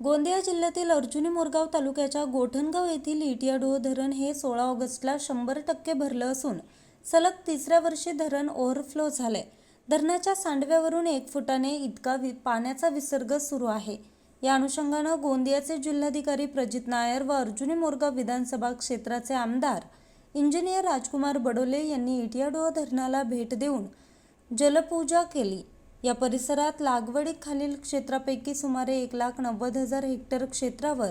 गोंदिया जिल्ह्यातील अर्जुनी मोरगाव तालुक्याच्या गोठणगाव येथील इटियाडोह धरण हे सोळा ऑगस्टला शंभर टक्के भरलं असून सलग तिसऱ्या वर्षी धरण ओव्हरफ्लो झाले धरणाच्या सांडव्यावरून एक फुटाने इतका वि पाण्याचा विसर्ग सुरू आहे. या अनुषंगानं गोंदियाचे जिल्हाधिकारी प्रजित नायर व अर्जुनी मोरगाव विधानसभा क्षेत्राचे आमदार इंजिनियर राजकुमार बडोले यांनी इटियाडोह धरणाला भेट देऊन जलपूजा केली. या परिसरात लागवडीखालील क्षेत्रापैकी सुमारे एक लाख नव्वद हजार हेक्टर क्षेत्रावर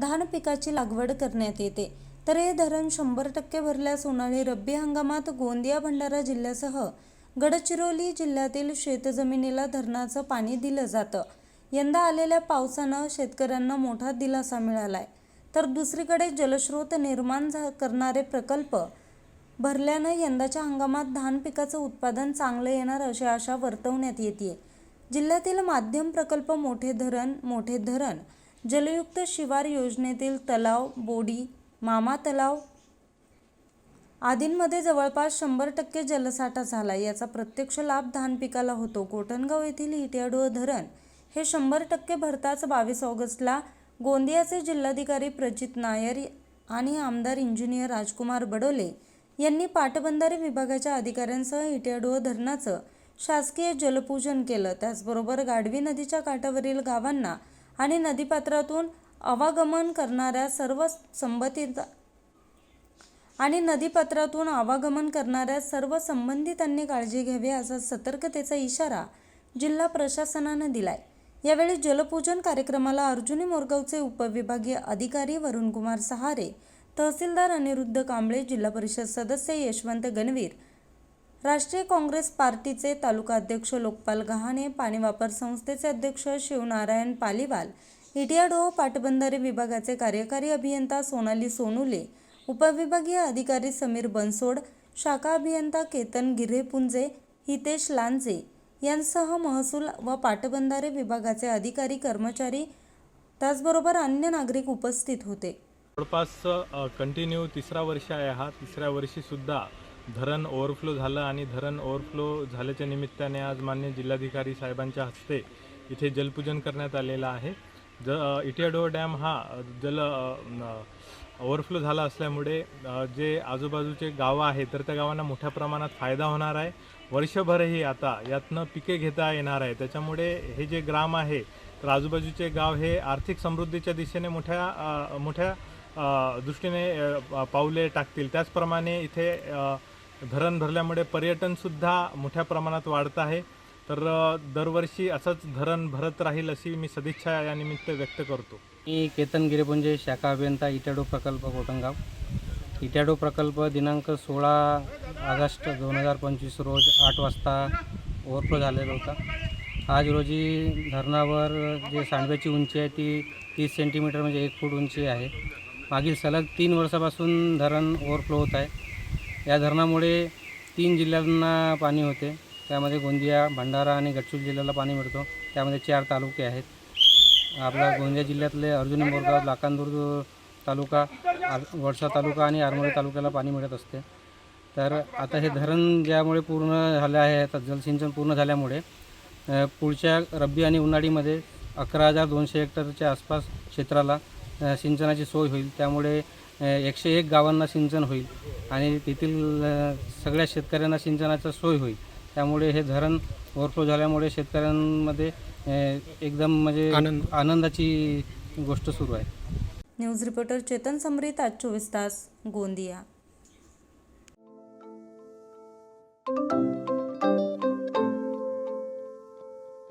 धान पिकाची लागवड करण्यात येते. तर हे धरण शंभर टक्के भरल्यास उन्हाळी रब्बी हंगामात गोंदिया भंडारा जिल्ह्यासह गडचिरोली जिल्ह्यातील शेतजमिनीला धरणाचं पाणी दिलं जातं. यंदा आलेल्या पावसानं शेतकऱ्यांना मोठा दिलासा मिळालाय. तर दुसरीकडे जलस्रोत निर्माण झा- करणारे प्रकल्प भरल्यानं यंदाच्या हंगामात धान पिकाचं उत्पादन चांगलं येणार अशी आशा वर्तवण्यात येते जिल्ह्यातील माध्यम प्रकल्प मोठे धरण मोठे धरण. जलयुक्त शिवार योजनेतील तलाव बोडी मामा तलाव आदींमध्ये जवळपास शंभर टक्के जलसाठा झाला. याचा प्रत्यक्ष लाभ धान पिकाला होतो. कोटणगाव येथील इटियाडोह धरण हे शंभर टक्के भरताच बावीस ऑगस्टला गोंदियाचे जिल्हाधिकारी प्रजित नायर आणि आमदार इंजिनियर राजकुमार बडोले यांनी पाटबंधारे विभागाच्या अधिकाऱ्यांसह इटियाडोह धरणाचं शासकीय जलपूजन केलं. त्याचबरोबर गाढवी नदीच्या काठावरील गावांना आणि नदीपात्रातून आवागमन करणाऱ्या सर्व संबंधित आणि नदीपात्रातून आवागमन करणाऱ्या सर्व संबंधितांनी काळजी घ्यावी असा सतर्कतेचा इशारा जिल्हा प्रशासनानं दिलाय. यावेळी जलपूजन कार्यक्रमाला अर्जुनी मोरगावचे उपविभागीय अधिकारी वरुणकुमार सहारे तहसीलदार अनिरुद्ध कांबळे जिल्हा परिषद सदस्य यशवंत गणवीर राष्ट्रीय काँग्रेस पार्टीचे तालुका अध्यक्ष लोकपाल गहाणे पाणी वापर संस्थेचे अध्यक्ष शिवनारायण पालीवाल इटियाडोह पाटबंधारे विभागाचे कार्यकारी अभियंता सोनाली सोनुले उपविभागीय अधिकारी समीर बनसोड शाखा अभियंता केतन गिरेपुंजे हितेश लांजे यांसह महसूल व पाटबंधारे विभागाचे अधिकारी कर्मचारी त्याचबरोबर अन्य नागरिक उपस्थित होते. जवळपास कंटिन्यू तिसरा वर्ष आहे हा. तिसऱ्या वर्षीसुद्धा धरण ओव्हरफ्लो झालं आणि धरण ओव्हरफ्लो झाल्याच्या निमित्ताने आज मान्य जिल्हाधिकारी साहेबांच्या हस्ते इथे जलपूजन करण्यात आलेलं आहे. ज अ, इटियाडोह डॅम हा जल ओव्हरफ्लो झाला असल्यामुळे जे आजूबाजूचे गावं आहेत तर त्या गावांना मोठ्या प्रमाणात फायदा होणार आहे. वर्षभरही आता यातनं पिके घेता येणार आहे. त्याच्यामुळे हे जे ग्राम आहे तर आजूबाजूचे गाव हे आर्थिक समृद्धीच्या दिशेने मोठ्या मोठ्या दृष्टीने पावले टाकतील. त्याचप्रमाणे इथे धरण भरल्यामुळे पर्यटनसुद्धा मोठ्या प्रमाणात वाढत आहे. तर दरवर्षी असंच धरण भरत राहील अशी मी सदिच्छा या निमित्त व्यक्त करतो. मी केतन गिरेपुंजे शाखा अभियंता इटाडो प्रकल्प कोटणगाव इटाडो प्रकल्प दिनांक सोळा ऑगस्ट दोन हजार पंचवीस रोज आठ वाजता ओव्हरफ्लो झालेला होता. आज रोजी धरणावर जे सांडव्याची उंची आहे ती तीस सेंटीमीटर म्हणजे एक फूट उंची आहे. मागील सलग तीन वर्षापासून धरण ओव्हरफ्लो होत आहे. या धरणामुळे तीन जिल्ह्यांना पाणी होते. त्यामध्ये गोंदिया भंडारा आणि गडचिरोली जिल्ह्याला पाणी मिळतो. त्यामध्ये चार तालुके आहेत. आपला गोंदिया जिल्ह्यातले अर्जुनी मोरगाव लाखांदूर तालुका आर वडसा तालुका आणि आरमोरी तालुक्याला पाणी मिळत असते. तर आता हे धरण ज्यामुळे पूर्ण झालं आहे आता जलसिंचन पूर्ण झाल्यामुळे पुढच्या रब्बी आणि उन्हाळीमध्ये अकरा हजार दोनशे हेक्टरच्या आसपास क्षेत्राला सिंचनाची सोय होईल. त्यामुळे एकशे एक गावांना सिंचन होईल आणि तेथील सगळ्या शेतकऱ्यांना सिंचनाचा सोय होईल. त्यामुळे हे धरण ओव्हरफ्लो झाल्यामुळे शेतकऱ्यांमध्ये एकदम म्हणजे आनंदाची गोष्ट सुरू आहे. न्यूज रिपोर्टर चेतन समरीत आज चोवीस तास गोंदिया.